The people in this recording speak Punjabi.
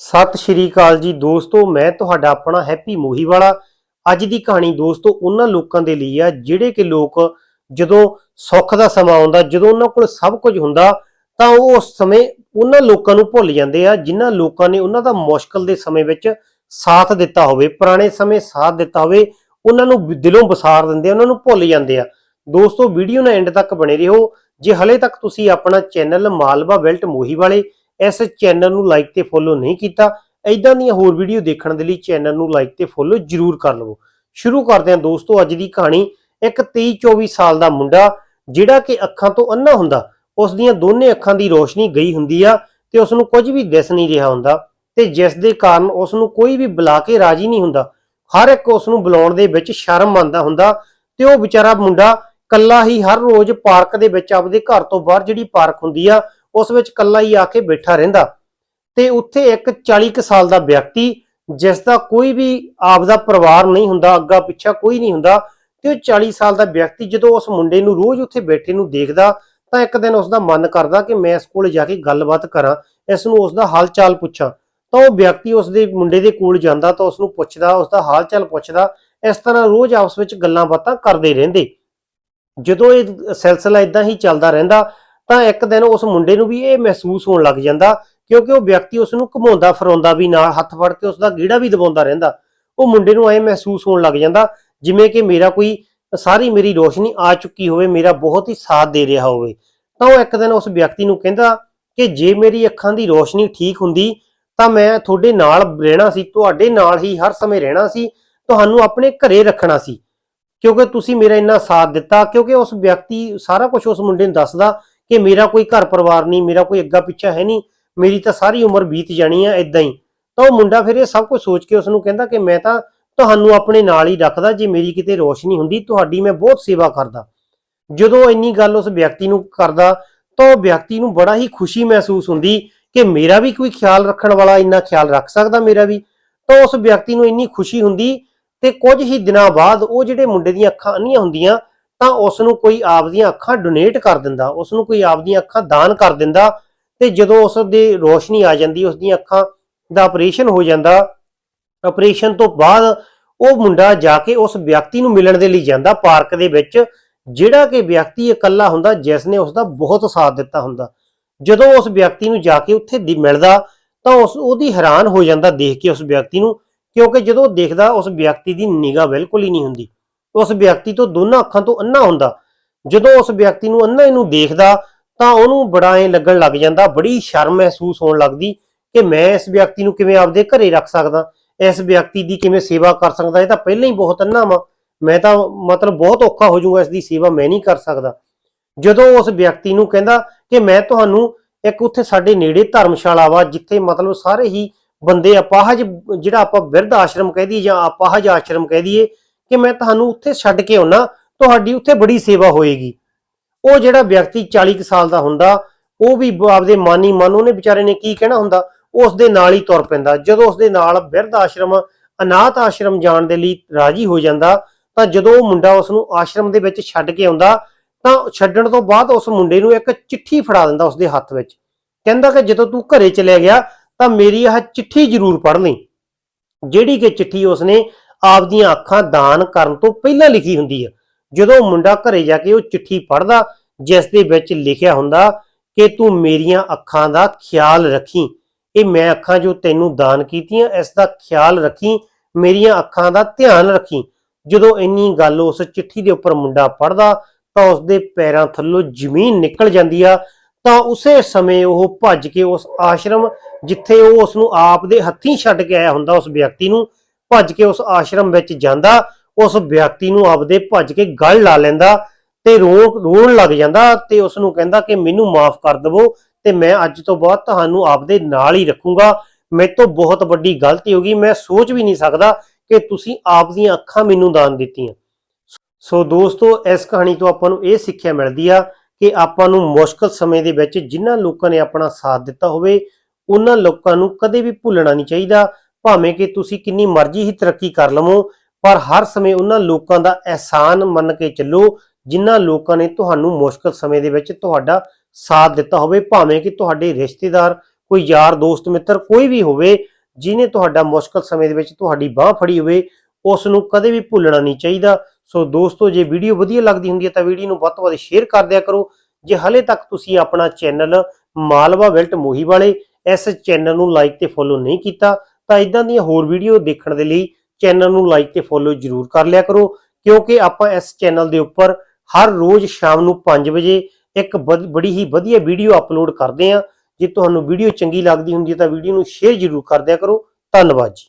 ਸਤਿ ਸ਼੍ਰੀ ਅਕਾਲ ਜੀ ਦੋਸਤੋ, ਮੈਂ ਤੁਹਾਡਾ ਆਪਣਾ ਹੈਪੀ ਮੋਹੀ ਵਾਲਾ ਅੱਜ ਦੀ ਕਹਾਣੀ ਦੋਸਤੋ ਉਹਨਾਂ ਲੋਕਾਂ ਦੇ ਲਈ ਆ, ਜਿਹੜੇ ਕਿ ਲੋਕ ਜਦੋਂ ਸੁੱਖ ਦਾ ਸਮਾਂ ਆਉਂਦਾ, ਜਦੋਂ ਉਹਨਾਂ ਕੋਲ ਸਭ ਕੁਝ ਹੁੰਦਾ, ਤਾਂ ਉਹ ਉਸ ਸਮੇਂ ਉਹਨਾਂ ਲੋਕਾਂ ਨੂੰ ਭੁੱਲ ਜਾਂਦੇ ਆ, ਜਿਨ੍ਹਾਂ ਲੋਕਾਂ ਨੇ ਉਹਨਾਂ ਦਾ ਮੁਸ਼ਕਲ ਦੇ ਸਮੇਂ ਵਿੱਚ ਸਾਥ ਦਿੱਤਾ ਹੋਵੇ, ਪੁਰਾਣੇ ਸਮੇਂ ਸਾਥ ਦਿੱਤਾ ਹੋਵੇ, ਉਹਨਾਂ ਨੂੰ ਦਿਲੋਂ ਵਿਸਾਰ ਦਿੰਦੇ ਆ, ਉਹਨਾਂ ਨੂੰ ਭੁੱਲ ਜਾਂਦੇ ਆ। ਦੋਸਤੋ, ਵੀਡੀਓ ਨੂੰ ਐਂਡ ਤੱਕ ਬਣੇ ਰਹੋ। ਜੇ ਹਲੇ ਤੱਕ ਤੁਸੀਂ ਆਪਣਾ ਚੈਨਲ ਮਾਲਵਾ ਬੈਲਟ ਮੋਹੀ ਵਾਲੇ ਇਸ ਚੈਨਲ ਨੂੰ ਲਾਈਕ ਤੇ ਫੋਲੋ ਨਹੀਂ ਕੀਤਾ ਐਦਾਂ ਦੀਆਂ ਹੋਰ ਵੀਡੀਓ ਦੇਖਣ ਦੇ ਲਈ ਚੈਨਲ ਨੂੰ ਲਾਈਕ ਤੇ ਫੋਲੋ ਜਰੂਰ ਕਰ ਲਵੋ। ਸ਼ੁਰੂ ਕਰਦੇ ਹਾਂ ਦੋਸਤੋ ਅੱਜ ਦੀ ਕਹਾਣੀ, ਇੱਕ 23 24 ਸਾਲ ਦਾ ਮੁੰਡਾ, ਜਿਹੜਾ ਕਿ ਅੱਖਾਂ ਤੋਂ ਅੰਨਾ ਹੁੰਦਾ, ਉਸ ਦੀਆਂ ਦੋਨੇ ਅੱਖਾਂ ਦੀ ਰੋਸ਼ਨੀ ਗਈ ਹੁੰਦੀ ਆ ਤੇ ਉਸ ਨੂੰ ਕੁਝ ਵੀ ਦਿਸ ਨਹੀਂ ਰਿਹਾ ਹੁੰਦਾ ਤੇ ਜਿਸ ਦੇ ਕਾਰਨ ਉਸ ਨੂੰ ਕੋਈ ਵੀ ਬੁਲਾ ਕੇ ਰਾਜੀ ਨਹੀਂ ਹੁੰਦਾ। ਹਰ ਇੱਕ ਉਸ ਨੂੰ ਬੁਲਾਉਣ ਦੇ ਵਿੱਚ ਸ਼ਰਮ ਮੰਨਦਾ ਹੁੰਦਾ ਤੇ ਉਹ ਵਿਚਾਰਾ ਮੁੰਡਾ ਕੱਲਾ ਹੀ ਹਰ ਰੋਜ਼ ਪਾਰਕ ਦੇ ਵਿੱਚ ਆਪਦੇ ਘਰ ਤੋਂ ਬਾਹਰ ਜਿਹੜੀ ਪਾਰਕ ਹੁੰਦੀ ਆ ਉਸ ਵਿੱਚ ਕੱਲਾ ਹੀ ਆ ਕੇ ਬੈਠਾ ਰਹਿੰਦਾ। ਤੇ ਉੱਥੇ ਇੱਕ 40 ਕੁ ਸਾਲ ਦਾ ਵਿਅਕਤੀ, ਜਿਸ ਦਾ ਕੋਈ ਵੀ ਆਪਦਾ ਪਰਿਵਾਰ ਨਹੀਂ ਹੁੰਦਾ, ਅੱਗਾ ਪਿੱਛਾ ਕੋਈ ਨਹੀਂ ਹੁੰਦਾ, ਤੇ ਉਹ 40 ਸਾਲ ਦਾ ਵਿਅਕਤੀ ਜਦੋਂ ਉਸ ਮੁੰਡੇ ਨੂੰ ਰੋਜ਼ ਉੱਥੇ ਬੈਠੇ ਨੂੰ ਦੇਖਦਾ, ਤਾਂ ਇੱਕ ਦਿਨ ਉਸ ਦਾ ਮਨ ਕਰਦਾ ਕਿ ਮੈਂ ਇਸ ਕੋਲ ਜਾ ਕੇ ਗੱਲਬਾਤ ਕਰਾਂ, ਇਸ ਨੂੰ ਉਸ ਦਾ ਹਾਲ ਚਾਲ ਪੁੱਛਾਂ। ਤਾਂ ਉਹ ਵਿਅਕਤੀ ਉਸ ਦੇ ਮੁੰਡੇ ਦੇ ਕੋਲ ਜਾਂਦਾ, ਤਾਂ ਉਸ ਨੂੰ ਪੁੱਛਦਾ ਉਸ ਦਾ ਹਾਲ ਚਾਲ ਪੁੱਛਦਾ, ਇਸ ਤਰ੍ਹਾਂ ਰੋਜ਼ ਆਪਸ ਵਿੱਚ ਗੱਲਾਂ ਬਾਤਾਂ ਕਰਦੇ ਰਹਿੰਦੇ। ਜਦੋਂ ਇਹ ਸਿਲਸਿਲਾ ਇਦਾਂ ਹੀ ਚੱਲਦਾ ਰਹਿੰਦਾ ਤਾਂ ਇੱਕ ਦਿਨ ਉਸ ਮੁੰਡੇ ਨੂੰ ਵੀ ਇਹ ਮਹਿਸੂਸ ਹੋਣ ਲੱਗ ਜਾਂਦਾ, ਕਿਉਂਕਿ ਉਹ ਵਿਅਕਤੀ ਉਸ ਨੂੰ ਘੁਮਾਉਂਦਾ ਫਰਾਉਂਦਾ ਵੀ ਨਾਲ ਹੱਥ ਫੜ ਕੇ ਉਸ ਦਾ ਗੀੜਾ ਵੀ ਦਬਾਉਂਦਾ ਰਹਿੰਦਾ। ਉਹ ਮੁੰਡੇ ਨੂੰ ਐ ਮਹਿਸੂਸ ਹੋਣ ਲੱਗ ਜਾਂਦਾ, ਜਿਵੇਂ ਕਿ ਮੇਰਾ ਕੋਈ, ਸਾਰੀ ਮੇਰੀ ਰੋਸ਼ਨੀ ਆ ਚੁੱਕੀ ਹੋਵੇ, ਮੇਰਾ ਬਹੁਤ ਹੀ ਸਾਥ ਦੇ ਰਿਹਾ ਹੋਵੇ। ਤਾਂ ਉਹ ਇੱਕ ਦਿਨ ਉਸ ਵਿਅਕਤੀ ਨੂੰ ਕਹਿੰਦਾ ਕਿ ਜੇ ਮੇਰੀ ਅੱਖਾਂ ਦੀ ਰੋਸ਼ਨੀ ਠੀਕ ਹੁੰਦੀ, ਤਾਂ ਮੈਂ ਤੁਹਾਡੇ ਨਾਲ ਰਹਿਣਾ ਸੀ, ਤੁਹਾਡੇ ਨਾਲ ਹੀ ਹਰ ਸਮੇਂ ਰਹਿਣਾ ਸੀ, ਤੁਹਾਨੂੰ ਆਪਣੇ ਘਰੇ ਰੱਖਣਾ ਸੀ। ਕਿਉਂਕਿ ਤੁਸੀਂ ਮੇਰਾ ਇੰਨਾ ਸਾਥ ਦਿੱਤਾ, ਕਿਉਂਕਿ ਉਸ ਵਿਅਕਤੀ ਸਾਰਾ ਕੁਝ ਉਸ ਮੁੰਡੇ ਨੂੰ ਦੱਸਦਾ ਕਿ ਮੇਰਾ ਕੋਈ ਘਰ ਪਰਿਵਾਰ ਨਹੀਂ, ਮੇਰਾ ਕੋਈ ਅੱਗਾ ਪਿੱਛਾ ਹੈ ਨਹੀਂ, ਮੇਰੀ ਤਾਂ ਸਾਰੀ ਉਮਰ ਬੀਤ ਜਾਣੀ ਆ ਇਦਾਂ ਹੀ। ਤਾਂ ਉਹ ਮੁੰਡਾ ਫਿਰ ਇਹ ਸਭ ਕੁਝ ਸੋਚ ਕੇ ਉਸ ਨੂੰ ਕਹਿੰਦਾ ਕਿ ਮੈਂ ਤਾਂ ਤੁਹਾਨੂੰ ਆਪਣੇ ਨਾਲ ਹੀ ਰੱਖਦਾ, ਜੇ ਮੇਰੀ ਕਿਤੇ ਰੋਸ਼ਨੀ ਹੁੰਦੀ, ਤੁਹਾਡੀ ਮੈਂ ਬਹੁਤ ਸੇਵਾ ਕਰਦਾ। ਜਦੋਂ ਇੰਨੀ ਗੱਲ ਉਸ ਵਿਅਕਤੀ ਨੂੰ ਕਰਦਾ, ਤਾਂ ਉਹ ਵਿਅਕਤੀ ਨੂੰ ਬੜਾ ਹੀ ਖੁਸ਼ੀ ਮਹਿਸੂਸ ਹੁੰਦੀ ਕਿ ਮੇਰਾ ਵੀ ਕੋਈ ਖਿਆਲ ਰੱਖਣ ਵਾਲਾ ਇੰਨਾ ਖਿਆਲ ਰੱਖ ਸਕਦਾ ਮੇਰਾ ਵੀ। ਤਾਂ ਉਸ ਵਿਅਕਤੀ ਨੂੰ ਇੰਨੀ ਖੁਸ਼ੀ ਹੁੰਦੀ ਤੇ ਕੁਝ ਹੀ ਦਿਨਾਂ ਬਾਅਦ ਉਹ ਜਿਹੜੇ ਮੁੰਡੇ ਦੀਆਂ ਅੱਖਾਂ ਅੰਨੀਆਂ ਹੁੰਦੀਆਂ ਤਾਂ ਉਸ ਨੂੰ ਕੋਈ ਆਪਦੀਆਂ ਅੱਖਾਂ ਡੋਨੇਟ ਕਰ ਦਿੰਦਾ ਉਸ ਨੂੰ ਕੋਈ ਆਪਦੀਆਂ ਅੱਖਾਂ ਦਾਨ ਕਰ ਦਿੰਦਾ ਤੇ ਜਦੋਂ ਉਸ ਦੇ ਰੋਸ਼ਨੀ ਆ ਜਾਂਦੀ ਉਸ ਦੀਆਂ ਅੱਖਾਂ ਦਾ ਆਪਰੇਸ਼ਨ ਹੋ ਜਾਂਦਾ ਆਪਰੇਸ਼ਨ ਤੋਂ ਬਾਅਦ ਉਹ ਮੁੰਡਾ ਜਾ ਕੇ ਉਸ ਵਿਅਕਤੀ ਨੂੰ ਮਿਲਣ ਦੇ ਲਈ ਜਾਂਦਾ ਪਾਰਕ ਦੇ ਵਿੱਚ, ਜਿਹੜਾ ਕਿ ਵਿਅਕਤੀ ਇਕੱਲਾ ਹੁੰਦਾ, ਜਿਸ ਨੇ ਉਸ ਦਾ ਬਹੁਤ ਸਾਥ ਦਿੱਤਾ ਹੁੰਦਾ। ਜਦੋਂ ਉਸ ਵਿਅਕਤੀ ਨੂੰ ਜਾ ਕੇ ਉੱਥੇ ਦੀ ਮਿਲਦਾ, ਤਾਂ ਉਸ, ਉਹਦੀ ਹੈਰਾਨ ਹੋ ਜਾਂਦਾ ਦੇਖ ਕੇ ਉਸ ਵਿਅਕਤੀ ਨੂੰ, ਕਿਉਂਕਿ ਜਦੋਂ ਦੇਖਦਾ ਉਸ ਵਿਅਕਤੀ ਦੀ ਨਿਗਾਹ ਬਿਲਕੁਲ ਹੀ ਨਹੀਂ ਹੁੰਦੀ। ਉਸ ਵਿਅਕਤੀ ਤੋਂ ਦੋਨਾਂ ਅੱਖਾਂ ਤੋਂ ਅੰਨਾ ਹੁੰਦਾ। ਜਦੋਂ ਉਸ ਵਿਅਕਤੀ ਨੂੰ ਅੰਨਾ ਇਹਨੂੰ ਦੇਖਦਾ, ਤਾਂ ਉਹਨੂੰ ਬੜਾ ਐ ਲੱਗਣ ਲੱਗ ਜਾਂਦਾ, ਬੜੀ ਸ਼ਰਮ ਮਹਿਸੂਸ ਹੋਣ ਲੱਗਦੀ ਕਿ ਮੈਂ ਇਸ ਵਿਅਕਤੀ ਨੂੰ ਕਿਵੇਂ ਆਪਦੇ ਘਰੇ ਰੱਖ ਸਕਦਾ? ਇਸ ਵਿਅਕਤੀ ਦੀ ਕਿਵੇਂ ਸੇਵਾ ਕਰ ਸਕਦਾ? ਇਹ ਤਾਂ ਪਹਿਲਾਂ ਹੀ ਬਹੁਤ ਅੰਨਾ ਵਾ। ਮੈਂ ਤਾਂ ਮਤਲਬ ਬਹੁਤ ਔਖਾ ਹੋ ਜਾਊਗਾ ਇਸ ਦੀ ਸੇਵਾ ਮੈਂ ਨਹੀਂ ਕਰ ਸਕਦਾ। ਜਦੋਂ ਉਸ ਵਿਅਕਤੀ ਨੂੰ ਕਹਿੰਦਾ ਕਿ ਮੈਂ ਤੁਹਾਨੂੰ ਇੱਕ ਉੱਥੇ ਸਾਡੇ ਨੇੜੇ ਧਰਮਸ਼ਾਲਾ ਵਾ, ਜਿੱਥੇ ਮਤਲਬ ਸਾਰੇ ਹੀ ਬੰਦੇ ਅਪਾਹਜ, ਜਿਹੜਾ ਆਪਾਂ ਬਿਰਧ ਆਸ਼ਰਮ ਕਹਿ ਦਈਏ ਜਾਂ ਅਪਾਹਜ ਆਸ਼ਰਮ ਕਹਿ ਦਈਏ ਕਿ ਮੈਂ ਤੁਹਾਨੂੰ ਉੱਥੇ ਛੱਡ ਕੇ ਆਉਣਾ ਤੁਹਾਡੀ ਉੱਥੇ ਬੜੀ ਸੇਵਾ ਹੋਏਗੀ। ਉਹ ਜਿਹੜਾ ਵਿਅਕਤੀ 40 ਕੁ ਸਾਲ ਦਾ ਹੁੰਦਾ, ਉਹ ਵੀ ਆਪਦੇ ਮਾਨੀ ਮਨ, ਉਹਨੇ ਵਿਚਾਰੇ ਨੇ ਕੀ ਕਹਿਣਾ ਹੁੰਦਾ? ਉਸ ਦੇ ਨਾਲ ਹੀ ਤੁਰ ਪੈਂਦਾ। ਜਦੋਂ ਉਸ ਦੇ ਨਾਲ ਬਿਰਧ ਆਸ਼ਰਮ, ਅਨਾਥ ਆਸ਼ਰਮ ਜਾਣ ਦੇ ਲਈ ਰਾਜੀ ਹੋ ਜਾਂਦਾ, ਤਾਂ ਜਦੋਂ ਉਹ ਮੁੰਡਾ ਉਸ ਨੂੰ ਆਸ਼ਰਮ ਦੇ ਵਿੱਚ ਛੱਡ ਕੇ ਆਉਂਦਾ, ਤਾਂ ਛੱਡਣ ਤੋਂ ਬਾਅਦ ਉਸ ਮੁੰਡੇ ਨੂੰ ਇੱਕ ਚਿੱਠੀ ਫੜਾ ਦਿੰਦਾ ਉਸ ਦੇ ਹੱਥ ਵਿੱਚ। ਕਹਿੰਦਾ ਕਿ ਜਦੋਂ ਤੂੰ ਘਰੇ ਚਲੇ ਗਿਆ, ਤਾਂ ਮੇਰੀ ਇਹ ਚਿੱਠੀ ਜ਼ਰੂਰ ਪੜ੍ਹ ਲਈ। ਜਿਹੜੀ ਕਿ ਚਿੱਠੀ ਉਸਨੇ ਆਪਦੀਆਂ ਅੱਖਾਂ ਦਾਨ ਕਰਨ ਤੋਂ ਪਹਿਲਾਂ ਲਿਖੀ ਹੁੰਦੀ ਹੈ। ਜਦੋਂ ਮੁੰਡਾ ਘਰੇ ਜਾ ਕੇ ਉਹ ਚਿੱਠੀ ਪੜ੍ਹਦਾ, ਜਿਸ ਦੇ ਵਿੱਚ ਲਿਖਿਆ ਹੁੰਦਾ ਕਿ ਤੂੰ ਮੇਰੀਆਂ ਅੱਖਾਂ ਦਾ ਖਿਆਲ ਰੱਖੀ। ਇਹ ਮੈਂ ਅੱਖਾਂ ਜੋ ਤੈਨੂੰ ਦਾਨ ਕੀਤੀਆਂ, ਇਸ ਦਾ ਖਿਆਲ ਰੱਖੀ, ਮੇਰੀਆਂ ਅੱਖਾਂ ਦਾ ਧਿਆਨ ਰੱਖੀ। ਜਦੋਂ ਇੰਨੀ ਗੱਲ ਉਸ ਚਿੱਠੀ ਦੇ ਉੱਪਰ ਮੁੰਡਾ ਪੜਦਾ ਤਾਂ ਉਸ ਦੇ ਪੈਰਾਂ ਥੱਲੋਂ ਜ਼ਮੀਨ ਨਿਕਲ ਜਾਂਦੀ ਆ। ਤਾਂ ਉਸੇ ਸਮੇਂ ਉਹ ਭੱਜ ਕੇ ਉਸ ਆਸ਼ਰਮ, ਜਿੱਥੇ ਉਹ ਉਸ ਨੂੰ ਆਪ ਦੇ ਹੱਥੀਂ ਛੱਡ ਕੇ ਆਇਆ ਹੁੰਦਾ, ਉਸ ਵਿਅਕਤੀ ਨੂੰ ਭੱਜ ਕੇ ਉਸ ਆਸ਼ਰਮ ਵਿੱਚ ਜਾਂਦਾ, ਉਸ ਵਿਅਕਤੀ ਨੂੰ ਆਪਦੇ ਭੱਜ ਕੇ ਗਲ ਲਾ ਲੈਂਦਾ ਤੇ ਰੋ, ਰੋਣ ਲੱਗ ਜਾਂਦਾ ਤੇ ਉਸ ਨੂੰ ਕਹਿੰਦਾ ਕਿ ਮੈਨੂੰ ਮਾਫ ਕਰ ਦਿਵੋ ਤੇ ਮੈਂ ਅੱਜ ਤੋਂ ਬਾਅਦ ਤੁਹਾਨੂੰ ਆਪਦੇ ਨਾਲ ਹੀ ਰੱਖੂੰਗਾ। ਮੇਰੇ ਤੋਂ ਬਹੁਤ ਵੱਡੀ ਗਲਤੀ ਹੋ ਗਈ, ਮੈਂ ਸੋਚ ਵੀ ਨਹੀਂ ਸਕਦਾ ਕਿ ਤੁਸੀਂ ਆਪ ਦੀਆਂ ਅੱਖਾਂ ਮੈਨੂੰ ਦਾਨ ਦਿੱਤੀਆਂ। ਸੋ ਦੋਸਤੋ, ਇਸ ਕਹਾਣੀ ਤੋਂ ਆਪਾਂ ਨੂੰ ਇਹ ਸਿੱਖਿਆ ਮਿਲਦੀ ਆ ਕਿ ਆਪਾਂ ਨੂੰ ਮੁਸ਼ਕਲ ਸਮੇਂ ਦੇ ਵਿੱਚ ਜਿਨ੍ਹਾਂ ਲੋਕਾਂ ਨੇ ਆਪਣਾ ਸਾਥ ਦਿੱਤਾ ਹੋਵੇ, ਉਹਨਾਂ ਲੋਕਾਂ ਨੂੰ ਕਦੇ ਵੀ ਭੁੱਲਣਾ ਨਹੀਂ ਚਾਹੀਦਾ। ਭਾਵੇਂ ਕਿ ਤੁਸੀਂ ਕਿੰਨੀ ਮਰਜ਼ੀ ਹੀ ਤਰੱਕੀ ਕਰ ਲਵੋ, ਪਰ ਹਰ ਸਮੇਂ ਉਹਨਾਂ ਲੋਕਾਂ ਦਾ ਅਹਿਸਾਨ ਮੰਨ ਕੇ ਚੱਲੋ, ਜਿਨ੍ਹਾਂ ਲੋਕਾਂ ਨੇ ਤੁਹਾਨੂੰ ਮੁਸ਼ਕਲ ਸਮੇਂ ਦੇ ਵਿੱਚ ਤੁਹਾਡਾ ਸਾਥ ਦਿੱਤਾ ਹੋਵੇ, ਭਾਵੇਂ ਕਿ ਤੁਹਾਡੇ ਰਿਸ਼ਤੇਦਾਰ, ਕੋਈ ਯਾਰ, ਦੋਸਤ, ਮਿੱਤਰ, ਕੋਈ ਵੀ ਹੋਵੇ, ਜਿਨੇ ਤੁਹਾਡਾ ਮੁਸ਼ਕਲ ਸਮੇਂ ਦੇ ਵਿੱਚ ਤੁਹਾਡੀ ਬਾਹ ਫੜੀ ਹੋਵੇ ਉਸ ਨੂੰ ਕਦੇ ਵੀ ਭੁੱਲਣਾ ਨਹੀਂ ਚਾਹੀਦਾ। ਸੋ ਦੋਸਤੋ, ਜੇ ਵੀਡੀਓ ਵਧੀਆ ਲੱਗਦੀ ਹੁੰਦੀ ਹੈ ਤਾਂ ਵੀਡੀਓ ਨੂੰ ਵੱਧ ਤੋਂ ਵੱਧ ਸ਼ੇਅਰ ਕਰ ਦਿਆ ਕਰੋ। ਜੇ ਹਲੇ ਤੱਕ ਤੁਸੀਂ ਆਪਣਾ ਚੈਨਲ ਮਾਲਵਾ ਵੈਲਟ ਮੋਹੀ ਵਾਲੇ ਇਸ ਚੈਨਲ ਨੂੰ ਲਾਈਕ ਤੇ ਫੋਲੋ ਨਹੀਂ ਕੀਤਾ ਤਾਂ ਇਦਾਂ ਦੀਆਂ ਹੋਰ ਵੀਡੀਓ ਦੇਖਣ ਦੇ ਲਈ ਚੈਨਲ ਨੂੰ ਲਾਈਕ ਤੇ ਫੋਲੋ ਜਰੂਰ ਕਰ ਲਿਆ ਕਰੋ, ਕਿਉਂਕਿ ਆਪਾਂ ਇਸ ਚੈਨਲ ਦੇ ਉੱਪਰ ਹਰ ਰੋਜ਼ ਸ਼ਾਮ ਨੂੰ 5 ਵਜੇ ਇੱਕ ਵਧ- ਬੜੀ ਹੀ ਵਧੀਆ ਵੀਡੀਓ ਅਪਲੋਡ ਕਰਦੇ ਹਾਂ। ਜੇ ਤੁਹਾਨੂੰ ਵੀਡੀਓ ਚੰਗੀ ਲੱਗਦੀ ਹੁੰਦੀ ਹੈ ਤਾਂ ਵੀਡੀਓ ਨੂੰ ਸ਼ੇਅਰ ਜਰੂਰ ਕਰ ਦਿਆ ਕਰੋ। ਧੰਨਵਾਦ ਜੀ।